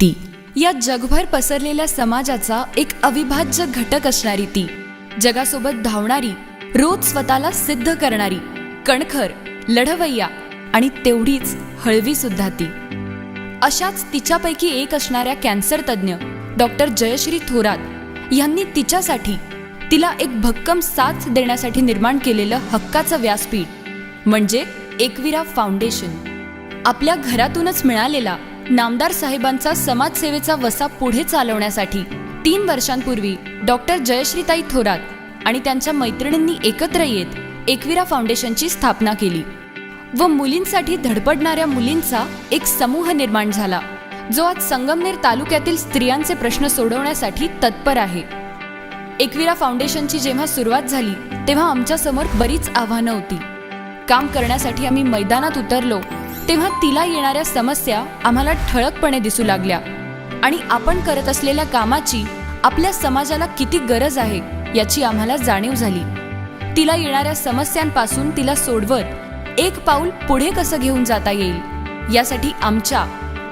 ती. या जगभर पसरलेल्या समाजाचा एक अविभाज्य घटक असणारी ती. जगासोबत धावणारी रोज स्वतःला सिद्ध करणारी कणखर लढवय्या आणि तेवढीच हळवी सुद्धा ती. अशाच तिच्यापैकी एक असणाऱ्या कॅन्सर तज्ज्ञ डॉक्टर जयश्री थोरात यांनी तिच्यासाठी तिला एक भक्कम साथ देण्यासाठी निर्माण केलेलं हक्काचं व्यासपीठ म्हणजे एकविरा फाउंडेशन. आपल्या घरातूनच मिळालेला नामदार साहेबांचा समाजसेवेचा वसा पुढे चालवण्यासाठी तीन वर्षांपूर्वी डॉक्टर जयश्रीताई थोरात आणि त्यांच्या मैत्रिणींनी एकत्र येत एकविरा फाउंडेशनची स्थापना केली व मुलींसाठी धडपडणाऱ्या मुलींचा एक समूह निर्माण झाला जो आज संगमनेर तालुक्यातील स्त्रियांचे प्रश्न सोडवण्यासाठी तत्पर आहे. एकविरा फाउंडेशनची जेव्हा सुरुवात झाली तेव्हा आमच्यासमोर बरीच आव्हानं होती. काम करण्यासाठी आम्ही मैदानात उतरलो तेव्हा तिला येणाऱ्या समस्या आम्हाला ठळकपणे दिसू लागल्या. आणि आपण करत असलेल्या कामाची आपल्या समाजाला किती गरज आहे याची आम्हाला जाणीव झाली. तिला येणाऱ्या समस्यांपासून तिला सोडवत एक पाऊल पुढे कसं घेऊन जाता येईल? यासाठी आमच्या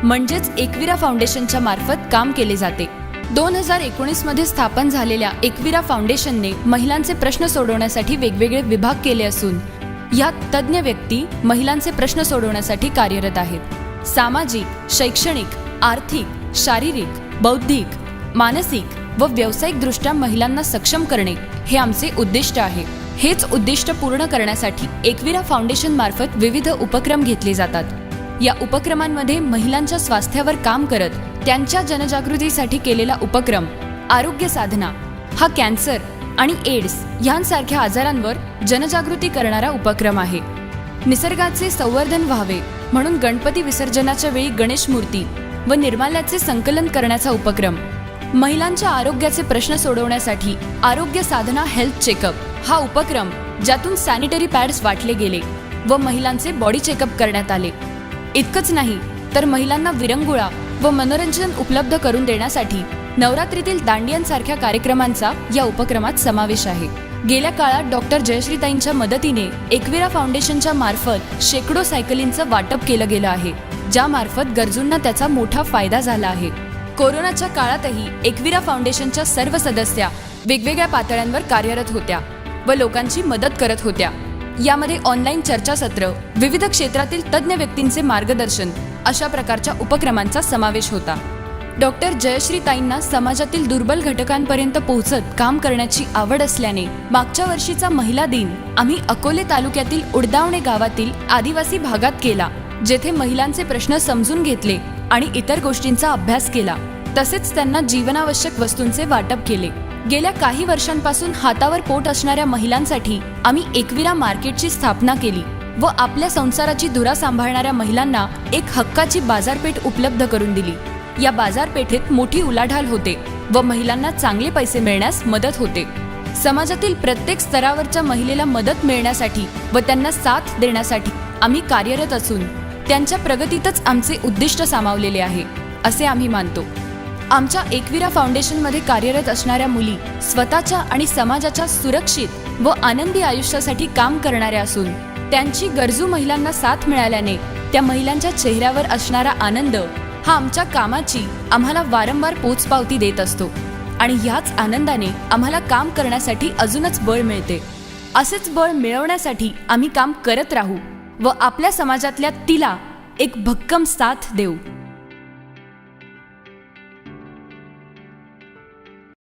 म्हणजेच एकविरा फाउंडेशनच्या मार्फत काम केले जाते. दोन हजार एकोणीसमध्ये स्थापन झालेल्या एकविरा फाउंडेशनने महिलांचे प्रश्न सोडवण्यासाठी वेगवेगळे विभाग केले असून यात तज्ज्ञ व्यक्ती महिलांचे प्रश्न सोडवण्यासाठी कार्यरत आहेत. सामाजिक शैक्षणिक आर्थिक शारीरिक बौद्धिक मानसिक व व्यावसायिकदृष्ट्या महिलांना सक्षम करणे हे आमचे उद्दिष्ट आहे. हेच उद्दिष्ट पूर्ण करण्यासाठी एकविरा फाउंडेशन मार्फत विविध उपक्रम घेतले जातात. या उपक्रमांमध्ये महिलांच्या स्वास्थ्यावर काम करत त्यांच्या जनजागृतीसाठी केलेला उपक्रम आरोग्य साधना हा कॅन्सर आणि एड्स ह्यांसारख्या आजारांवर जनजागृती करणारा उपक्रम आहे. निसर्गाचे संवर्धन व्हावे म्हणून गणपती विसर्जनाच्या वेळी गणेश मूर्ती व निर्माल्याचे संकलन करण्याचा उपक्रम. महिलांच्या आरोग्याचे प्रश्न सोडवण्यासाठी आरोग्य साधना हेल्थ चेकअप हा उपक्रम ज्यातून सॅनिटरी पॅड्स वाटले गेले व महिलांचे बॉडी चेकअप करण्यात आले. इतकंच नाही तर महिलांना विरंगुळा व मनोरंजन उपलब्ध करून देण्यासाठी नवरात्रीतील दांडियांसारख्या कार्यक्रमांचा या उपक्रमात समावेश आहे. गेल्या काळात डॉक्टर जयश्रीताईंच्या मदतीने एकविरा फाउंडेशनच्या मार्फत शेकडो सायकलींचं वाटप केलं गेलं आहे ज्यामार्फत गरजूंना त्याचा मोठा फायदा झाला आहे. कोरोनाच्या काळातही एकविरा फाउंडेशनच्या सर्व सदस्या वेगवेगळ्या पातळ्यांवर कार्यरत होत्या व लोकांची मदत करत होत्या. यामध्ये ऑनलाईन चर्चासत्र विविध क्षेत्रातील तज्ज्ञ व्यक्तींचे मार्गदर्शन अशा प्रकारच्या उपक्रमांचा समावेश होता. डॉक्टर जयश्रीताईंना समाजातील दुर्बल घटकांपर्यंत पोहोचत काम करण्याची आवड असल्याने मागच्या वर्षीचा महिला दिन आम्ही अकोले तालुक्यातील उडदावणे गावातील आदिवासी भागात केला जेथे महिलांचे प्रश्न समजून घेतले आणि इतर गोष्टींचा अभ्यास केला. तसेच त्यांना जीवनावश्यक वस्तूंचे वाटप केले. गेल्या काही वर्षांपासून हातावर पोट असणाऱ्या महिलांसाठी आम्ही एकविरा मार्केटची स्थापना केली व आपल्या संसाराची धुरा सांभाळणाऱ्या महिलांना एक हक्काची बाजारपेठ उपलब्ध करून दिली. या बाजारपेठेत मोठी उलाढाल होते व महिलांना चांगले पैसे मिळण्यास मदत होते. समाजातील प्रत्येक स्तरावरच्या महिलेला मदत मिळण्यासाठी व त्यांना साथ देण्यासाठी आम्ही कार्यरत असून त्यांच्या प्रगतीतच आमचे उद्दिष्ट सामावलेले आहे असे आम्ही मानतो. आमच्या एकविरा फाउंडेशनमध्ये कार्यरत असणाऱ्या मुली स्वतःच्या आणि समाजाच्या सुरक्षित व आनंदी आयुष्यासाठी काम करणाऱ्या असून त्यांची गरजू महिलांना साथ मिळाल्याने त्या महिलांच्या चेहऱ्यावर असणारा आनंद हा आमच्या कामाची आम्हाला वारंवार पोचपावती देत असतो. आणि ह्याच आनंदाने आम्हाला काम करण्यासाठी अजूनच बळ मिळते. असेच बळ मिळवण्यासाठी आम्ही काम करत राहू व आपल्या समाजातल्या तिला एक भक्कम साथ देऊ.